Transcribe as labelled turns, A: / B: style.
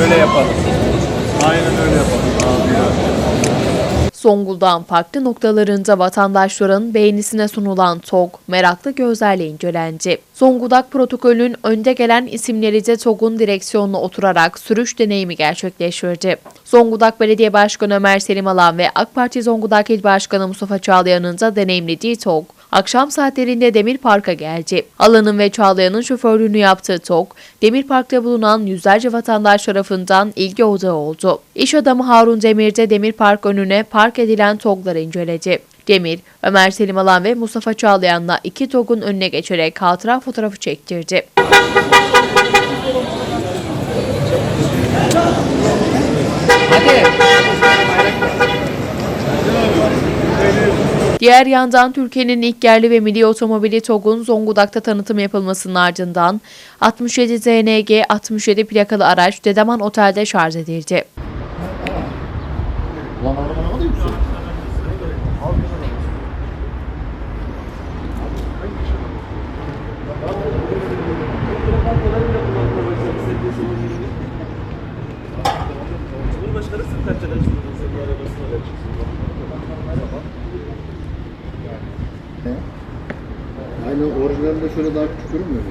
A: Öyle yapalım. Aynen öyle yapalım.
B: Zonguldak'ın farklı noktalarında vatandaşların beğenisine sunulan TOG meraklı gözlerle incelendi. Zonguldak protokolünün önde gelen isimleri de TOG'un direksiyonuna oturarak sürüş deneyimi gerçekleştirdi. Zonguldak Belediye Başkanı Ömer Selim Alan ve AK Parti Zonguldak İl Başkanı Mustafa Çağlayan'ın da deneyimlediği TOG, akşam saatlerinde Demir Park'a geldi. Alan'ın ve Çağlayan'ın şoförlüğünü yaptığı TOG, Demir Park'ta bulunan yüzlerce vatandaş tarafından ilgi odağı oldu. İş adamı Harun Demir de Demir Park önüne park edilen TOG'ları inceledi. Demir, Ömer Selim Alan ve Mustafa Çağlayan'la iki TOG'un önüne geçerek hatıra fotoğrafı çektirdi. Diğer yandan Türkiye'nin ilk yerli ve milli otomobili TOG'un Zonguldak'ta tanıtım yapılmasının ardından 67 ZNG 67 plakalı araç Dedeman Otel'de şarj edildi.
C: Ulan araba ne kadar yüksek. Yani orijinalde şöyle daha küçük görünmüyor mu?